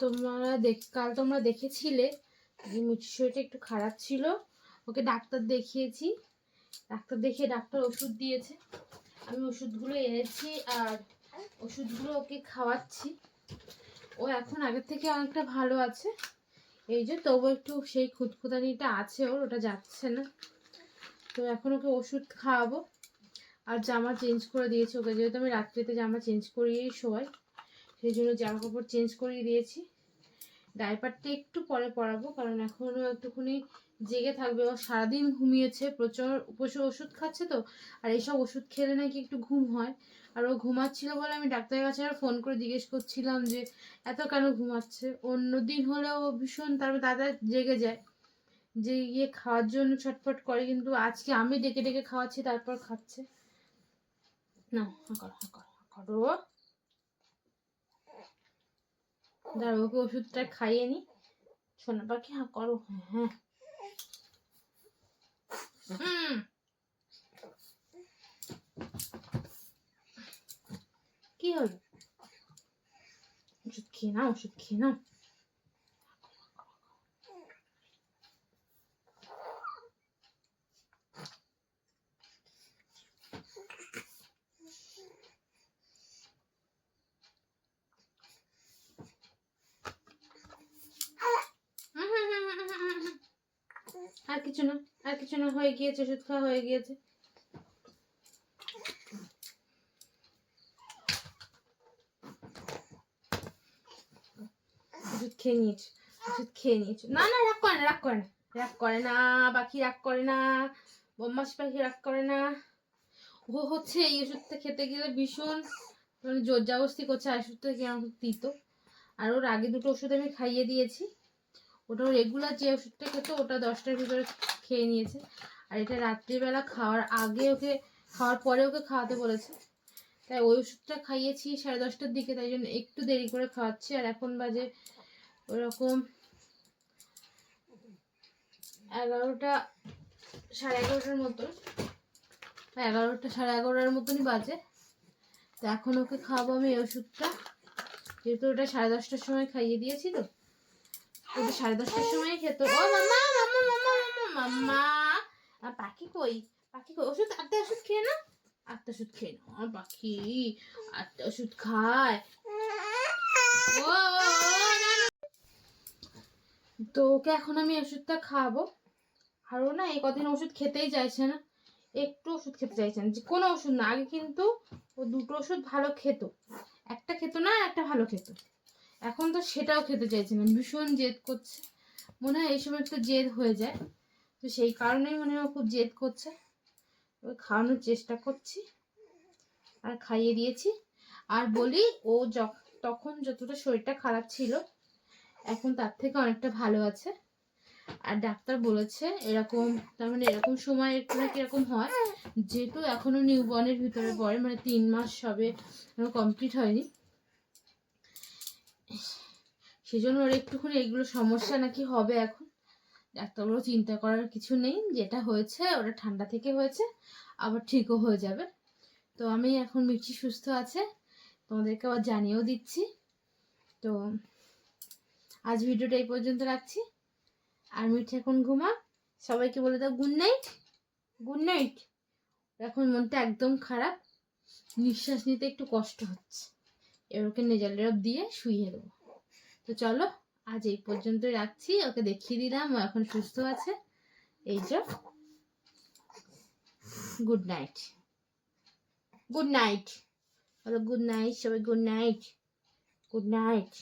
তোমরা দেখ, কাল তোমরা দেখেছিলে যে মিঠির শরীরটা একটু খারাপ ছিল। ওকে ডাক্তার দেখিয়েছি। ডাক্তার দেখিয়ে ডাক্তার ওষুধ দিয়েছে। আমি ওষুধগুলো এনেছি আর ওষুধগুলো ওকে খাওয়াচ্ছি। ও এখন আগের থেকে অনেকটা ভালো আছে। এই যে তবু একটু সেই খুঁতখুতানিটা আছে ওর, ওটা যাচ্ছে না। তো এখন ওকে ওষুধ খাওয়াবো। আর জামা চেঞ্জ করে দিয়েছি ওকে। যেহেতু আমি রাত্রিতে জামা চেঞ্জ করিয়েই শোয়াই সেই জন্য জামা কাপড় চেঞ্জ করিয়ে দিয়েছি। ডাইপারটা একটু পরে পরাবো, কারণ এখনও একটুখানি জেগে থাকবে। ও সারাদিন ঘুমিয়েছে, প্রচুর প্রচুর ওষুধ খাচ্ছে তো, আর এইসব ওষুধ খেলে নাকি একটু ঘুম হয়। আর ও ঘুমাচ্ছিল বলে আমি ডাক্তারের কাছে আর ফোন করে জিজ্ঞেস করছিলাম যে, এত কেন ঘুমাচ্ছে? অন্য দিন হলেও ভীষণ তারপর দাদা জেগে যায়। যে ইয়ে খাওয়ার জন্য ছটফট করে, কিন্তু আজকে আমি ডেকে ডেকে খাওয়াচ্ছি, তারপর খাচ্ছে। না করো করো দাঁড়া ওকে ওষুধটা খাইয়ে নি। সোনা পাখি হ্যাঁ করো। হ্যাঁ। কি হলো? ওষুধ খেয়ে নাও ওষুধ খেয়ে নাও আর কিছু না, আর কিছু না, হয়ে গিয়েছে, ওষুধ খাওয়া হয়ে গিয়েছে। খেয়ে করে না করে না করে না, পাখি করে না বম্মাস পাখি রাগ করে না। ও হচ্ছে এই ওষুধটা খেতে গেলে ভীষণ মানে জোর জাবস্তি করছে, আর ওষুধটা আর ওর আগে দুটো ওষুধ আমি খাইয়ে দিয়েছি। ওটা রেগুলার যে ওষুধটা খেতো, ওটা দশটার ভিতরে খেয়ে নিয়েছে। আর এটা রাত্রিবেলা খাওয়ার আগে ওকে, খাওয়ার পরে ওকে খাওয়াতে বলেছে। তাই ওই ওষুধটা খাইয়েছি সাড়ে দশটার দিকে, তাই জন্য একটু দেরি করে খাওয়াচ্ছি। আর এখন বাজে ওরকম এগারোটা সাড়ে এগারোটার মতন এগারোটা সাড়ে এগারোটার মতনই বাজে। তো এখন ওকে খাওয়াবো আমি এই ওষুধটা। যেহেতু ওটা সাড়ে দশটার সময় খাইয়ে দিয়েছি তো। সাড়ে দশটার সময় খেতো। ও, মাম্মা মাম্মা মাম্মা মাম্মা আর পাখি কই? পাখি কই? ওষুধ, আটটা ওষুধ খেয়ে না আটটা ওষুধ খেয়ে না আমার পাখি। আটটা ওষুধ খায়। ও। তো ওকে এখন আমি ওষুধটা খাওয়াবো। আর ও না, এই কদিন ওষুধ খেতেই চাইছে না। একটু ওষুধ খেতে চাইছে না। যে কোনো ওষুধ না, আগে কিন্তু ও দুটো ওষুধ ভালো খেত। একটা খেত না, একটা ভালো খেত। এখন তো সেটাও খেতে চাইছে না। ভীষণ জেদ করছে। মনে হয় এই সময় একটু জেদ হয়ে যায়। তো সেই কারণেই মনে হয় খুব জেদ করছে। খাওয়ানোর চেষ্টা করছি। আর খাইয়ে দিয়েছি। আর বলি, ও তখন যতটা শরীরটা খারাপ ছিল, এখন তার থেকে অনেকটা ভালো আছে। আর ডাক্তার বলেছে এরকম, তার মানে এরকম সময় একটু নাকি এরকম হয়, যেহেতু এখনও নিউবর্নের ভিতরে পড়ে মানে তিন মাস সবে কমপ্লিট হয়নি। সেজন্য ওর একটুখানি এগুলো সমস্যা নাকি হবে এখন। ডাক্তারগুলো চিন্তা করার কিছু নেই, যেটা হয়েছে ওটা ঠান্ডা থেকে হয়েছে, আবার ঠিকও হয়ে যাবে। তো আমি এখন মিষ্টি সুস্থ আছে, তোমাদেরকে আবার জানিয়েও দিচ্ছি। তো আজ ভিডিওটা এই পর্যন্ত রাখছি। আর মিঠি এখন ঘুমা, সবাইকে বলে দাও গুড নাইট গুড নাইট এখন মনটা একদম খারাপ, নিঃশ্বাস নিতে একটু কষ্ট হচ্ছে। এবার ওকে নেজাল ড্রপ দিয়ে শুইয়ে দেবো। তো চলো, আজ এই পর্যন্তই রাখছি। ওকে দেখিয়ে দিলাম, ও এখন সুস্থ আছে। এই যে গুড নাইট গুড নাইট বলো গুড নাইট সবাই গুড নাইট গুড নাইট